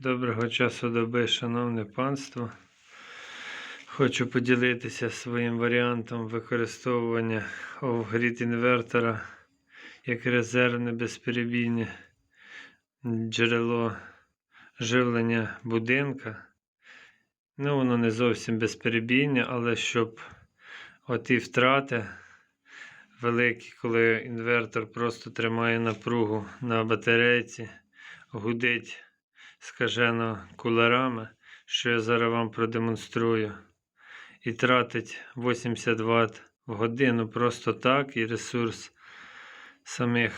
Доброго часу доби, шановне панство. Хочу поділитися своїм варіантом використовування офгрід інвертора як резервне безперебійне джерело живлення будинка. Ну, воно не зовсім безперебійне, але щоб оті втрати великі, коли інвертор просто тримає напругу на батарейці, гудить скажено кулерами, що я зараз вам продемонструю, і тратить 80 Вт в годину просто так, і ресурс самих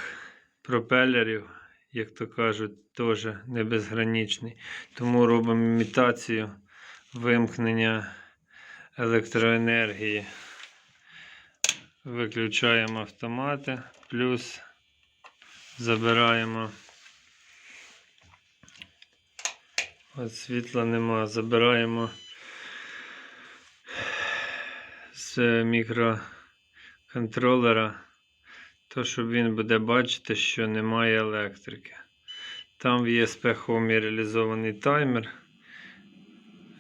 пропелерів, як то кажуть, теж не безграничний. Тому робимо імітацію вимкнення електроенергії. Виключаємо автомати, плюс забираємо. От світла нема. Забираємо з мікроконтролера, то щоб він буде бачити, що немає електрики. Там в ESP Home реалізований таймер.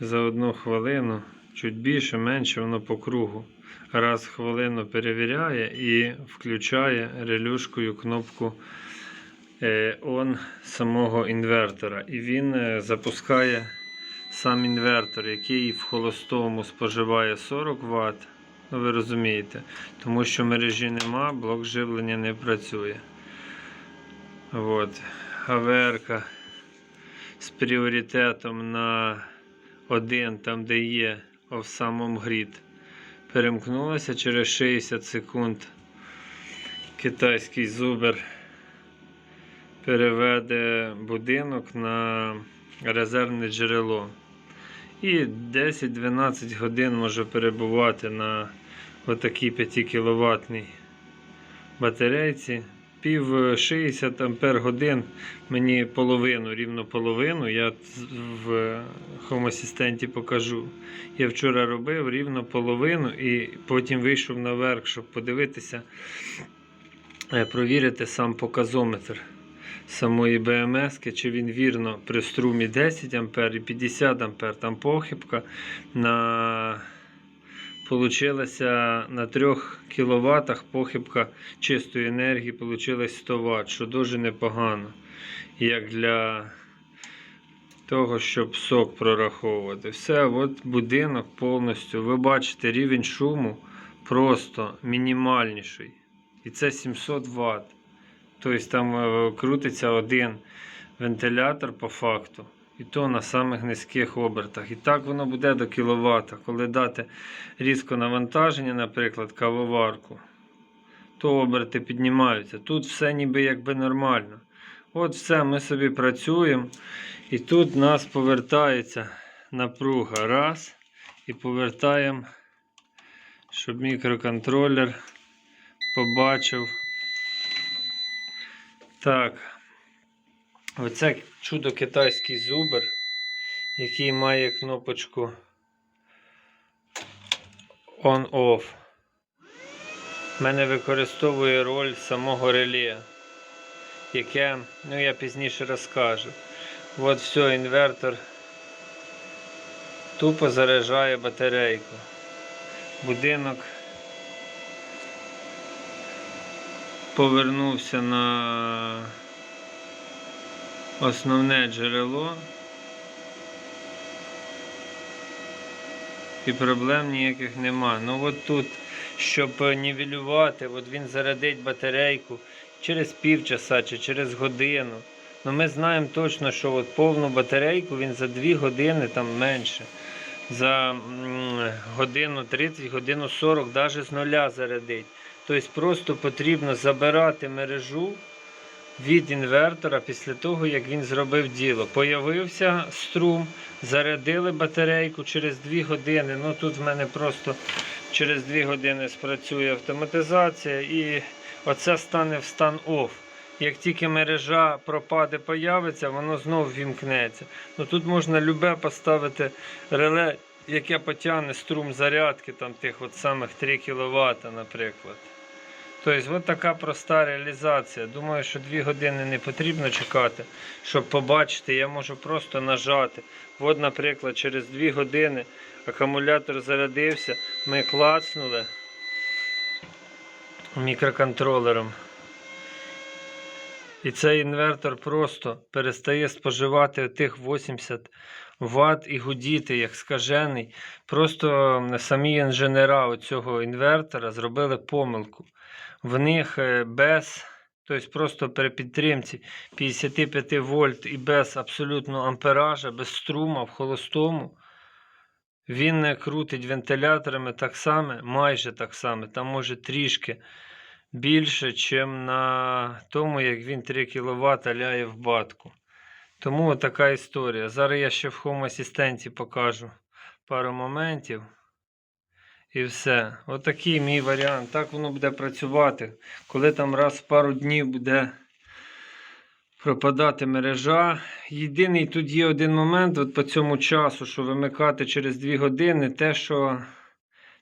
За одну хвилину, чуть більше, менше, воно по кругу. Раз хвилину перевіряє і включає релюшкою кнопку е, on самого інвертора. І він е, запускає сам інвертор, який в холостому споживає 40 Вт. Ну, ви розумієте, тому що мережі нема, блок живлення не працює. От. АВР з пріоритетом на 1, там де є в самому грід. Перемкнулася через 60 секунд. Китайський зубер переведе будинок на резервне джерело. І 10-12 годин може перебувати на отакій 5 кВт батарейці. Пів 60 ампер годин мені половину, рівно половину. Я в Assistant покажу. Я вчора робив рівно половину і потім вийшов наверх, щоб подивитися, е, провірити сам показометр самої БМС, чи він вірно при струмі 10 А і 50 А. Там похибка на Получилося на 3 кВт похибка чистої енергії получилось 100 Вт, що дуже непогано. Як для того, щоб сок прораховувати. Все, от будинок повністю. Ви бачите, рівень шуму просто мінімальніший. І це 700 Вт. Тобто там е, крутиться один вентилятор по факту. І то на самих низьких обертах. І так воно буде до кВт. Коли дати різко навантаження, наприклад, кавоварку, то оберти піднімаються. Тут все ніби якби нормально. От все, ми собі працюємо. І тут нас повертається напруга. Раз. І повертаємо, щоб мікроконтролер побачив. Так. Оце чудо китайський зубер, який має кнопочку On-Off. Мене використовує роль самого реле, яке, ну я пізніше розкажу. От все, інвертор тупо заряджає батарейку. Будинок повернувся на основне джерело. І проблем ніяких нема. Ну от тут, щоб нівелювати, от він зарядить батарейку через півчаса чи через годину. Ну Ми знаємо точно, що от повну батарейку він за 2 години там менше. За годину 30, годину 40 навіть з нуля зарядить. Тобто просто потрібно забирати мережу від інвертора після того, як він зробив діло. Появився струм, зарядили батарейку через 2 години. Ну Тут в мене просто через 2 години спрацює автоматизація і оце стане в стан OFF. Як тільки мережа пропаде, появиться, воно знову вімкнеться. Ну Тут можна любе поставити реле, яке потягне струм зарядки, там тих от самих 3 кВт, наприклад. Тобто, от така проста реалізація. Думаю, що 2 години не потрібно чекати, щоб побачити. Я можу просто нажати. От, наприклад, через 2 години акумулятор зарядився, ми клацнули мікроконтролером. І цей інвертор просто перестає споживати тих 80 Вт і гудіти, як скажений. Просто самі інженера цього інвертора зробили помилку. В них е, без, тобто просто при підтримці 55 вольт і без абсолютно ампеража, без струма в холостому. Він не крутить вентиляторами так само, майже так само. Там може трішки більше, ніж на тому, як він 3 кВт ляє в батку. Тому така історія. Зараз я ще в Home асистенті покажу пару моментів. І все. Отакий мій варіант. Так воно буде працювати. Коли там раз в пару днів буде пропадати мережа. Єдиний тут є один момент от по цьому часу, що вимикати через 2 години, те, що,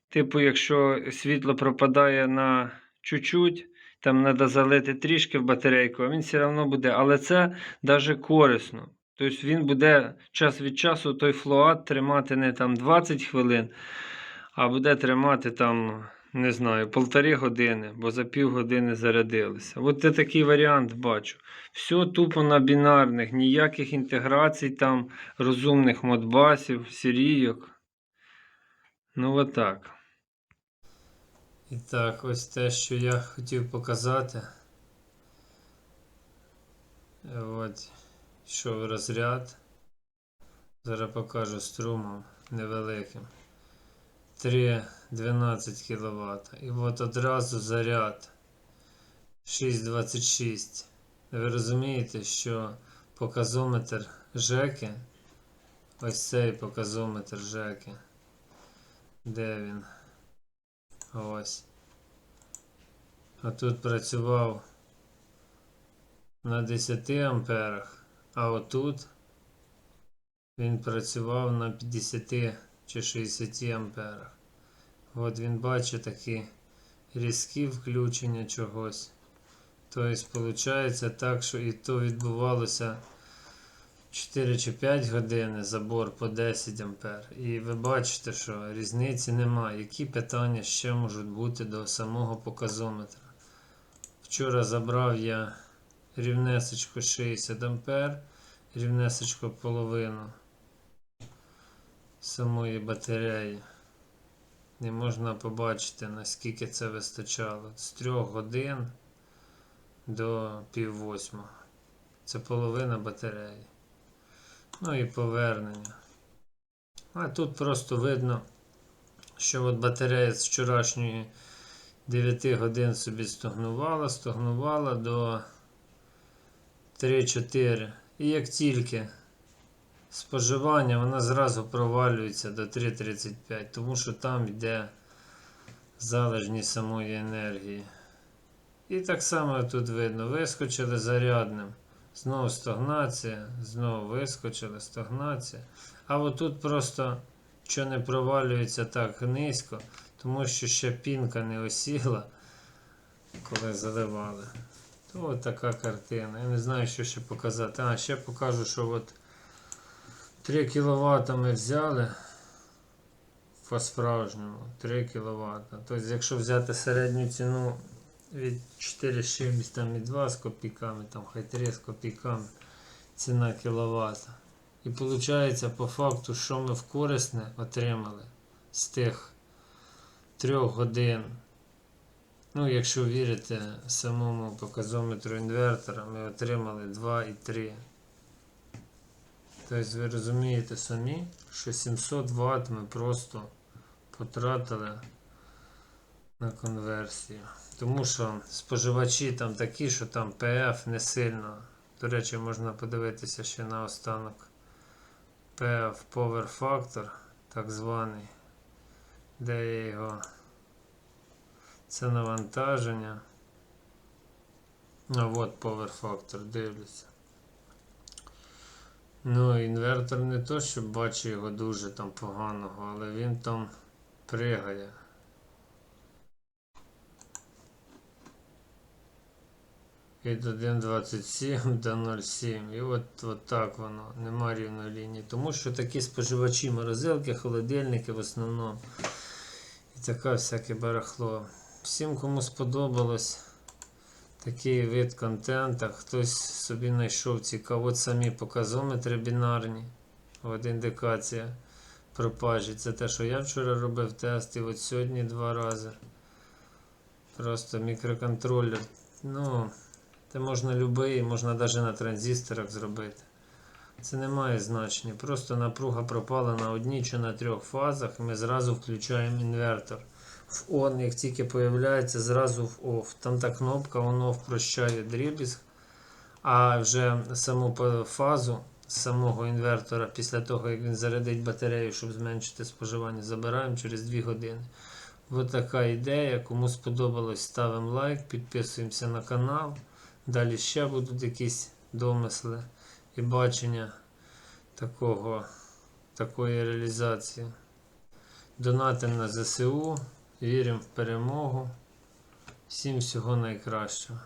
типу, якщо світло пропадає на чуть-чуть, там треба залити трішки в батарейку, а він все одно буде. Але це навіть корисно. Тобто він буде час від часу той флоат тримати не там 20 хвилин, а буде тримати там, не знаю, полтори години, бо за півгодини зарядилися. От я такий варіант бачу. Все тупо на бінарних, ніяких інтеграцій, там розумних модбасів, сірійок. Ну, отак. І так, ось те, що я хотів показати. От, йшов розряд. Зараз покажу струмом невеликим. 3,12 кВт. І от одразу заряд 6,26. Ви розумієте, що показометр ЖЕКи, ось цей показометр ЖЕКи. Де він? Ось. А тут працював на 10 амперах, а отут він працював на 50 чи 60 амперах. От він бачить такі різкі включення чогось. Тобто, виходить так, що і то відбувалося 4 чи 5 годин забор по 10 ампер. І ви бачите, що різниці немає. Які питання ще можуть бути до самого показометра? Вчора забрав я рівнесечко 60 ампер, рівнесечко половину самої батареї. Не можна побачити, наскільки це вистачало. З 3 годин до пів восьмого. Це половина батареї. Ну і повернення. А тут просто видно, що от батарея з вчорашньої 9 годин собі стогнувала, стогнувала до 3-4. І як тільки споживання, вона зразу провалюється до 3,35, тому що там йде залежність самої енергії. І так само тут видно, вискочили зарядним. Знову стагнація, знову вискочили, стагнація. А отут просто що не провалюється так низько, тому що ще пінка не осіла, коли заливали. То от така картина. Я не знаю, що ще показати. А, ще покажу, що от 3 кВт ми взяли по-справжньому. 3 кВт. Тобто, якщо взяти середню ціну від 4 чимось там і 2 з копійками, там хай 3 з копійками ціна кіловата. І виходить, по факту, що ми в корисне отримали з тих 3 годин. Ну, якщо вірити самому показометру інвертора, ми отримали 2,3. Тобто ви розумієте самі, що 700 Вт ми просто потратили на конверсію. Тому що споживачі там такі, що там PF не сильно. До речі, можна подивитися ще на останок PF Power Factor, так званий, де є його це навантаження. А от Power Factor, дивлюся. Ну, інвертор не то, що бачу його дуже там поганого, але він там пригає. Від 1,27 до 0,7. І от, от так воно, нема рівної лінії. Тому що такі споживачі морозилки, холодильники в основному. І таке всяке барахло. Всім, кому сподобалось такий вид контента, хтось собі знайшов цікаво. От самі показометри бінарні. От індикація пропажі. Це те, що я вчора робив тест, і от сьогодні два рази. Просто мікроконтролер. Ну, це можна любий, можна навіть на транзисторах зробити. Це не має значення. Просто напруга пропала на одній чи на трьох фазах, і ми зразу включаємо інвертор. В ON, як тільки появляється, зразу в OFF. Там та кнопка on-off прощає а вже саму фазу самого інвертора, після того, як він зарядить батарею, щоб зменшити споживання, забираємо через 2 години. Ось така ідея. Кому сподобалось, ставимо лайк, підписуємося на канал. Далі ще будуть якісь домисли і бачення такого, такої реалізації. Донати на ЗСУ, віримо в перемогу. Всім всього найкращого.